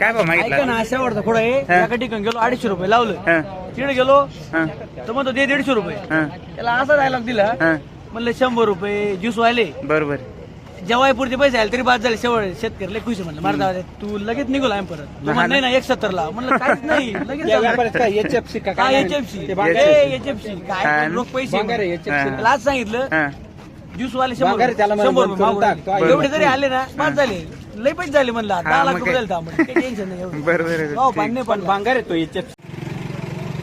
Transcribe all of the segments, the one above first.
काय भाव ऐका मागितला ना शेवटचा पुढे हा. एका ठिकाणी गेलो अडीचशे रुपये लावलं. हा, तिकडे गेलो हा, तर म्हणतो दे दीडशे रुपये. हा, त्याला असा डायलॉग दिला हा. म्हणलं शंभर रुपये ज्यूस व्हायले बरोबर. जेवायपुरते पैसे आले तरी बाद झाले शेवट शेतकरी लय खुश आहे म्हणलं मारता तू लगेच निघूल आहे परत. तू म्हण, नाही ना एक सत्तर ला म्हणलं काहीच नाही. लगेच झालं. एचएफसी का काय. काय लोक पैसे बांगर आहे, HFC. हा. त्याला आज सांगितलं हा, ज्यूस वाले शंभर आहे, त्याला शंभर बंद रुपये. एवढे जरी आले ना पाच झाले. लय पैसे झाले म्हणलं. दहा लाख मग रुपये काय? झाले आम्हाला. काही टेन्शन नाही एवढं. बरोबर हो आहे. पाणी पण बांगर आहे तो एचएफसी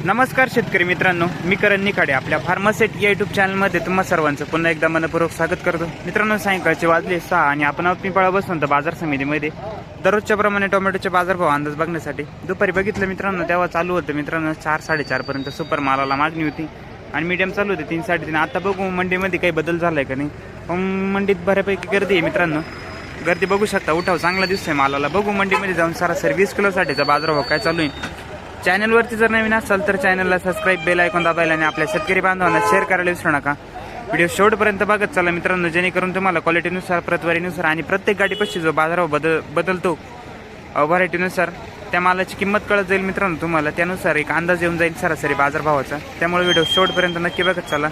नमस्कार शेतकरी मित्रांनो मी करण निखाडे आपल्या फार्मासेट या युट्यूब चॅनलमध्ये तुम्हा सर्वांचं पुन्हा एकदा मनपूर्वक स्वागत करतो. मित्रांनो सायंकाळचे वाजले सहा आणि आपण पिंपळा बसवंत बाजार समितीमध्ये. दररोजच्या प्रमाणे टोमॅटोचे बाजारभाव अंदाज बघण्यासाठी. दुपारी बघितलं मित्रांनो तेव्हा चालू होतं मित्रांनो चार साडेचार पर्यंत सुपर मालाला मागणी होती. आणि मीडियम चालू होते तीन साडेतीन. आता बघू मंडीमध्ये काही बदल झालाय का नाही. मंडीत बऱ्यापैकी गर्दी आहे मित्रांनो. गर्दी बघू शकता. उठाव चांगला दिसतोय मालाला. बघू मंडीमध्ये जाऊन सरासरी वीस किलोसाठीचा बाजारभाव काय चालू आहे? चॅनलवरती जर नवीन असाल तर चॅनलला सबस्क्राईब बेल ऐकून दाबायला आणि आपल्या शेतकरी बांधवांना शेअर करायला विसरू नका. व्हिडिओ शेवटपर्यंत बघत चला मित्रांनो. जेणेकरून तुम्हाला क्वालिटीनुसार प्रतवारीनुसार आणि प्रत्येक गाडीपाशी जो बाजारभाव बदल बदलतो व्हरायटीनुसार त्या मालाची किंमत कळत जाईल मित्रांनो तुम्हाला. त्यानुसार एक अंदाज येऊन जाईल सरासरी बाजारभावाचा. त्यामुळे व्हिडिओ शेवटपर्यंत नक्की बघत चला.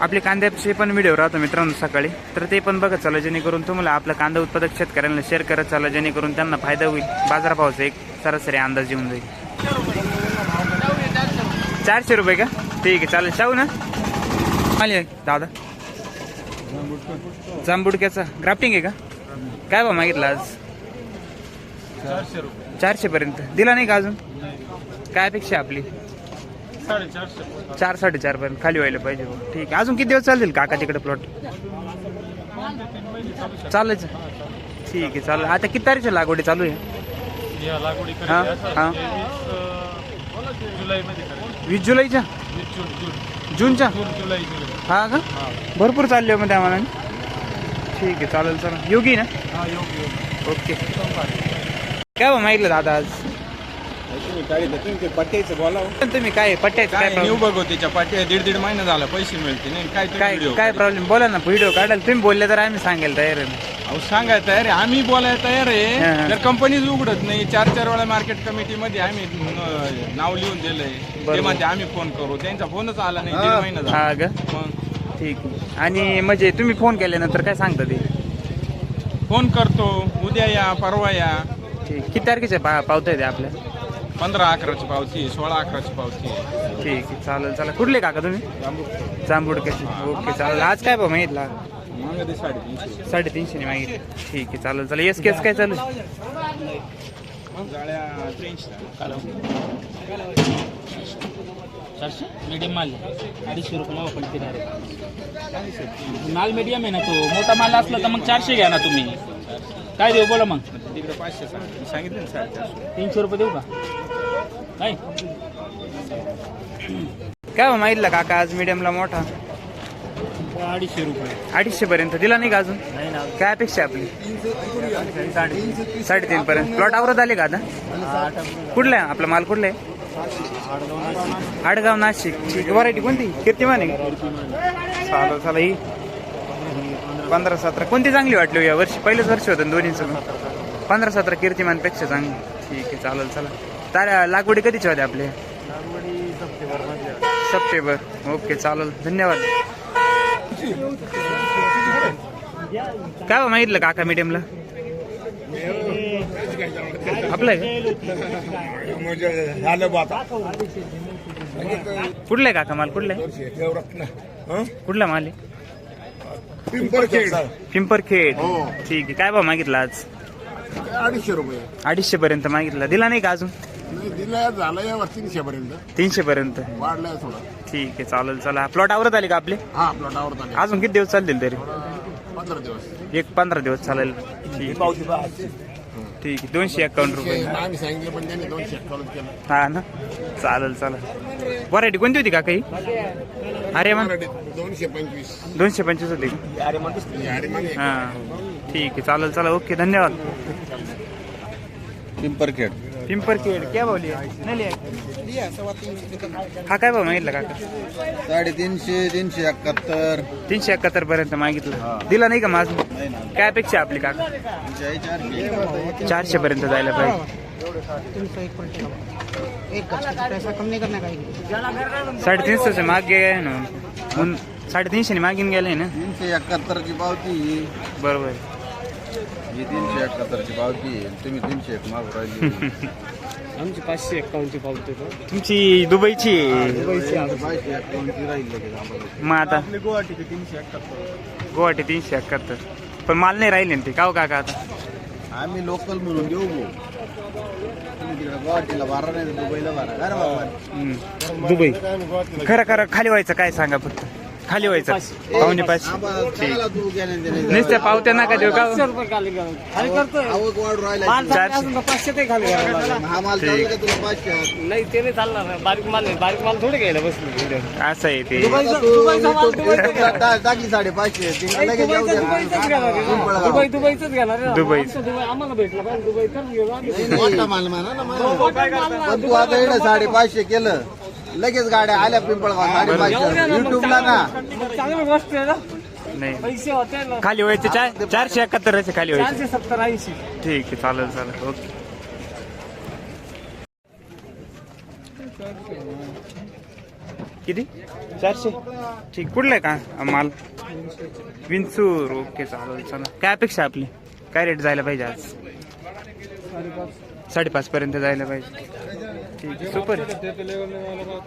आपले कांद्याचे पण व्हिडिओ राहतो मित्रांनो सकाळी. तर ते पण बघत चला जेणेकरून तुम्हाला आपला कांदा उत्पादक शेतकऱ्यांना शेअर करत चला जेणेकरून त्यांना फायदा होईल. बाजारभावाचा एक सरासरी अंदाज येऊन जाईल. चारशे रुपये का? ठीक आहे चालेल. शाहू ना? आले दादा? जांबुडक्याचा ग्राफ्टिंग आहे का? काय बा मागितलं आज? चारशे पर्यंत. दिला नाही का अजून? काय अपेक्षा आपली? चार साडेचार पर्यंत खाली व्हायला पाहिजे. ठीक आहे. अजून किती दिवस चालतील काका तिकडे प्लॉट चालायचं. ठीक आहे चालेल. आता किती तारीखच्या लागवडी चालू आहे? हा, हा. जुलै मध्ये करायची वीस जुलैच्या? जूनच्या? हा का? भरपूर चालले हो मध्ये आम्हाला ठीक आहे चालेल चालेल. योगी ना? हा योग्य योग्य काय पट्ट्याचं बोलाव. पण तुम्ही काय पट्ट्याचं काय काय न्यू problem? बघोतीच्या पाठी दीड दीड महिना झाला पैसे मिळते नाही काय तुम्ही काय video काय काढले? प्रॉब्लेम बोला ना व्हिडिओ तुम्ही बोलले तर आम्ही सांगायला तयार आहे अहो सांगाय तयार आहे. आम्ही बोलायला तयार हा, हा. आहे तर कंपनीच उघडत नाही चार चार वेळा मार्केट कमिटीमध्ये आम्ही न- नाव लिहून दिलंय. ते बरोबर. म्हणते आम्ही फोन करू. त्यांचा फोनच आला नाही दीड महिना झाला. हा ग मग? ठीक आहे. आणि म्हणजे तुम्ही फोन केल्यानंतर काय सांगता ते? फोन करतो. उद्या या परवा या. ठीक. किती तारखेचे पा पावता ते आपल्या? पंधरा अकराची पावती आहे, सोळा अकराची पावती आहे. ठीक आहे चालेल चालेल. कुठले काका तुम्ही? जांबुडक्याचे ओके चालेल. आज काय बा मागितला? मग ते साडेतीनशे. साडेतीनशे मागितलं. ठीक आहे चालेल चालेल. एस केस काय चालू आहे? जाळ्या त्र्याऐंशी. चारशे? मीडियम माल अडीचशे रुपये मावा पण देणार माल मीडियम आहे ना तो. मोठा माल असला तर मग चारशे घ्या ना तुम्ही. काय देऊ? बोला मग. तिकडे पाचशे सांगितलं सांगितलं ना साडेचारशे. तीनशे रुपये देऊ का? काय काय बा मागितलं काका? आज मीडियमला मोठा. अडीचशे रुपये. अडीचशे पर्यंत. दिला नाही का अजून? नाही ना काय अपेक्षा आहे आपली? साडेतीन. पर्यंत प्लॉट आवरत आले का आता? कुठला आहे? आपला माल कुठला आहे? आडगाव नाशिक. व्हरायटी कोणती? कीर्तिमान आहे का? चालेल ही. पंधरा सतरा. कोणती चांगली वाटली हो या वर्षी? पहिलेच वर्ष होतं दोन्हीचं. पंधरा सतरा कीर्तिमानपेक्षा चांगली. ठीक आहे चालेल चला ताऱ्या लागवडी कधीच्या होत्या आपल्या सप्टेंबर ओके चालेल. धन्यवाद. काय बा मागितलं काका मीडियमला? आपलं का? कुठलं आहे काका माल? कुठलं आहे? कुठला माल आहे? पिंपरखेड ठीक आहे. काय बा मागितलं आज? अडीचशे रुपये. अडीचशे पर्यंत मागितला. दिला नाही का अजून? नाही दिलं झालं या तीनशे पर्यंत तीनशे पर्यंत वाढलाय थोडा. ठीक आहे चालेल चला. प्लॉट आवरत आले का आपले? हा प्लॉट आवडत आले. अजून किती दिवस चालतील तरी? पंधरा दिवस. एक पंधरा दिवस चालेल. ठीक आहे. ठीक आहे दोनशे एकावन्न रुपये. ते आम्ही सांगितलं पण त्यांनी दोनशे एक्कावन्न केलं. हा ना? चालेल चालेल. व्हरायटी कोणती होती का काही? अरे मग मराठीत दोनशे पंचवीस. दोनशे पंचवीस होती का? अरे मग हा. ठीक आहे चालेल चला ओके धन्यवाद. पिंपरखेड. पिंपरखेड. क्या भाव लिया? नाही लिया? हा काय भाव मागितला काका? साडेतीनशे तीनशे एकाहत्तर. तीनशे एकाहत्तर पर्यंत मागितलं. दिला नाही का माझं नाही ना. काय अपेक्षा आपली काका? तीनशे चारशे. चारशे पर्यंत जायला पाहिजे. साडेतीनशे मागे आहे ना. म्हणून साडेतीनशे मागीन गेले ना. तीनशे एकाहत्तरची पावती. बरोबर. ही तीनशे एकाहत्तरची पावती आहे. तुम्ही तीनशे एक मागू राहिली. आमची पाचशे एक्कावन्नची पावते तुमची दुबईची? आहे. पाचशे एकावन्नची राहील लगेच आम्हाला. मग आता? गुवाहाटी तीनशे एकाहत्तर. गुवाहाटी तीनशे एकाहत्तर. पण माल नाही राहिले ना ते. का हो काका आता? आम्ही लोकल म्हणून देऊ भाऊ. तुम्ही तिकडे गुवाहाटीला बारा नाही तर दुबईला बारा काय रे बाबा. हम्म. दुबई. खरं खरं खाली व्हायचं काय सांगा फक्त? खाली व्हायचं. पाहुणे पाचशे. गेल्या नुसत्या पावत्या नका देऊ का? हो? आवक वाढ राहिला चारशे. पाचशे ते. हा नाही नाही चालणार बारीक माल नाही बारीक माल थोडे घ्यायला बसलो असं आहे ते. साडेपाचशे. दुबई दुबईच घेणार. दुबई. आम्हाला भेटलं पाहिजे. दुबई तर घेऊ आम्ही. नाही, नाही. पण तू आता इकडे साडेपाचशे केलं. लगेच गाड्या आल्या पिंपळगाव साडेपाचशे युट्यूबला ना मग चांगली गोष्ट आहे ना? नाही. पैसे होते ना. खाली व्हायचे चार चारशे एकाहत्तर खाली व्हायचे. चारशे सत्तर ऐंशी. ठीक आहे चालेल चालेल. ओके. किती? चारशे? ठीक. कुठलं आहे का? माल? विंचूर ओके चालेल चालेल. काय अपेक्षा आहे आपली? काय रेट जायला पाहिजे आज? साडेपाच पर्यंत जायला पाहिजे. ठीक सुपर.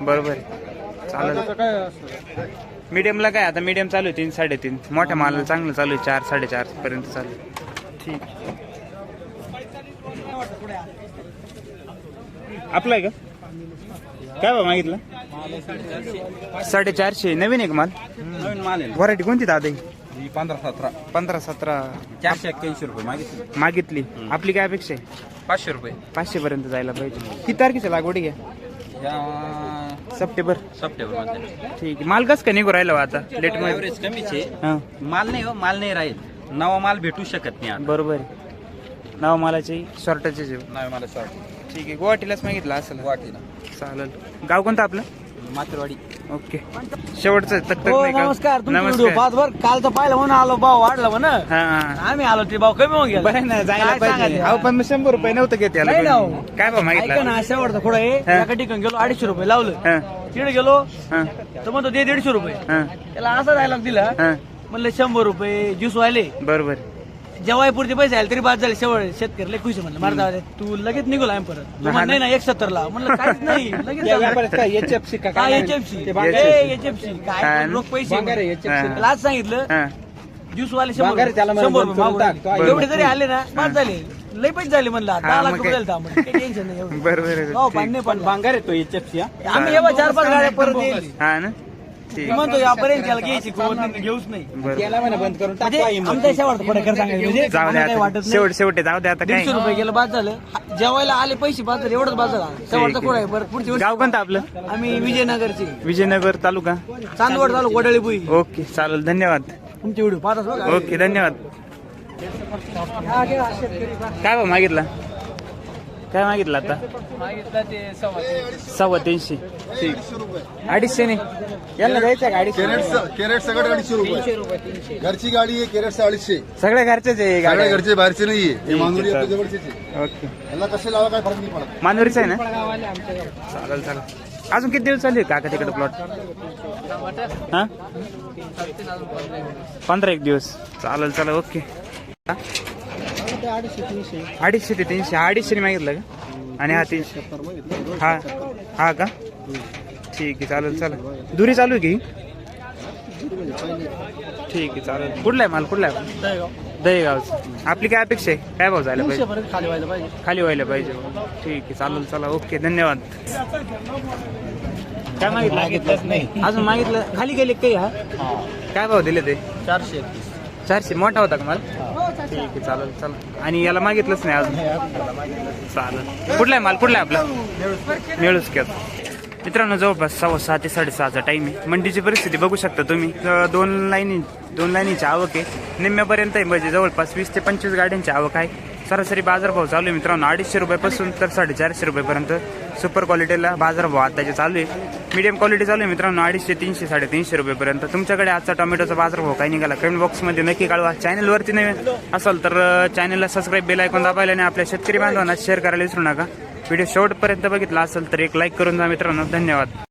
बरोबर. चालेल. मीडियमला काय आता? मीडियम चालू आहे तीन साडेतीन. मोठ्या मालाला चांगलं चालू आहे चार साडेचार पर्यंत चालू आहे. ठीक. आपला आहे का? काय बा मागितलं? साडेचारशे. नवीन आहे का माल? नवीन माल आहे. व्हरायटी कोणती दादा ही? ही पंधरा सतरा. पंधरा सतरा. चारशे एक्क्याऐंशी रुपये मागितले. मागितली. आपली काय अपेक्षा आहे? पाचशे रुपये. पाचशे पर्यंत जायला पाहिजे. किती तारखेच्या लागवडी घ्या या सप्टेंबर. सप्टेंबरमध्ये. ठीक आहे. माल कस का निघू राहिला हो आता? लेटमध्ये. ॲव्हरेज कमीच आहे. हा. माल नाही हो माल नाही राहील. नवा माल भेटू शकत नाही आता. बरोबर आहे. नाव मालाची शॉर्टाचे जेव. नवा माल शॉर्ट. ठीक आहे. गुवाहाटीलाच मागितलं असेल. गुवाहाटीला. चालेल. गाव कोणतं आपलं? मातरवाडी ओके. शेवटचं तक हो नाही? नमस्कार तुमचा व्हिडिओ पाच बर कालचं पाहिलं म्हणून आलो भाव वाढला म्हण. आम्ही आलो ते भाव कमी होऊन गेला. बरं ना जायला काय पाहिजे. सांगायचं? अहो पण मग शंभर रुपये नव्हतं घेत नाही ना हो. काय भाव ऐका मागितला ना शेवटचं पुढे हा. एका ठिकाणी गेलो अडीचशे रुपये लावलं. हा. तिकडे गेलो हा. तर म्हणतो दे दीडशे रुपये. हा. त्याला असा डायलॉग दिला हा. म्हणलं शंभर रुपये ज्यूस व्हायले बरोबर. जेवायपुरते पैसे आले तरी बाद झाले. शेवट शेतकरी लय खुश आहे म्हणलं. मारता तू लगेच निघूला आम्ही परत. तू म्हण, नाही ना एक सत्तर ला म्हणलं काहीच नाही. लगेच एचएफसी काय एचएफसी एचएफसी हा. काय लोक पैसे. त्याला आज सांगितलं. हा. ज्यूस वाले शंभर शंभर रुपये मागून. राहिले. एवढे जरी आले ना बाद झाले. लय पैसे झाले म्हणलं. हा, दहा लाख मग रुपये काय? झाले आम्हाला. काही टेन्शन नाही एवढं. बरोबर आहे. हो ठीक. पाणी पण भांगार येतो एचएफसी आम्ही चार पाच गाड्या परत येईल हा ना? म्हणतो यापर्यंत त्याला घ्यायची नाही, घेऊच नाही. बरोबर बंद करून आमच्या शेवट सांगायचं म्हणजे जाऊ आम्हाला द्या काही आता वाटत नाही. शेवट शेवटे जाऊ द्या आता काय दीडशे रुपये गेलं बाद झालं. हा- जेवायला आले पैसे बाद झाले एवढंच बाद झाला. शेवटचा कोण आहे बरं पुढची गाव कोणतं आपलं? आम्ही विजयनगरचे. विजयनगर तालुका? चांदवड झालो वडळी बुई ओके चालेल धन्यवाद. तुमचे व्हिडिओ पाहत बघा. ओके धन्यवाद. काय भाव मागितला? काय मागितलं आता? सव्वा तीनशे. ठीक. अडीचशे नाही द्यायचं का अडीचशे? कॅरेट सगळं अडीचशे रुपये घरची गाडी आहे कॅरेट अडीचशे. सगळ्या घरचेच आहे सगळ्या गाड्या. घरचे बाहेरचे नाहीये ठीक हे आहे, मांगुरी आपल्या चालेल. जवळचेच आहे. ओके. यांना कसे लावा काय फरक नाही पडत. मानवरीच आहे ना? चालेल चालेल. अजून किती दिवस चालू आहे काका तिकडे प्लॉट हा? पंधरा एक दिवस. चालेल चालेल. ओके. हा? अडीचशे ते तीनशे. अडीचशे मागितलं का? आणि हा तीनशे. हा हा का? ठीक आहे चालेल चालेल दुरी चालू आहे की? ठीक आहे चालेल. कुठला आहे माल? कुठला आहे? दहीगावचं आपली काय अपेक्षा आहे? काय भाव झाला पाहिजे? खाली व्हायला पाहिजे. खाली व्हायला पाहिजे. ठीक आहे चालेल चला. ओके धन्यवाद. काय मागितलं? मागितलंच नाही. अजून मागितलं? खाली गेले काही हा? काय भाव दिले ते? चारशे. चारशे. मोठा होता का मला? ठीक आहे चालेल चला. आणि याला मागितलंच नाही अजून. चालेल. कुठला आहे माल? कुठला आहे आपला? मिळूच की मित्रांनो जवळपास सव्वा सहा ते साडेसहाचा टाईम आहे. मंडीची परिस्थिती बघू शकता तुम्ही. दोन लाईनी दोन लाईनीची आवक आहे. निम्म्यापर्यंत आहे म्हणजे जवळपास वीस ते पंचवीस गाड्यांची आवक आहे. सरासरी बाजारभाव चालू आहे मित्रांनो. अडीचशे रुपयापासून तर साडेचारशे रुपयेपर्यंत. सुपर क्वालिटीला बाजारभाव आताचे चालू आहे. मीडियम क्वालिटी चालू आहे मित्रांनो अडीचशे तीनशे साडेतीनशे रुपयेपर्यंत. तुमच्याकडे आजचा टोमॅटोचा बाजारभाव काय निघाला? कमेंट बॉक्समध्ये नक्की कळवा. चॅनलवरती नवीन असाल तर चॅनलला सबस्क्राईब बेल ऐकून दाबायला आणि आपल्या शेतकरी बांधवांना शेअर करायला विसरू नका. व्हिडिओ शेवटपर्यंत बघितला असेल तर एक लाईक करून जा मित्रांनो. धन्यवाद.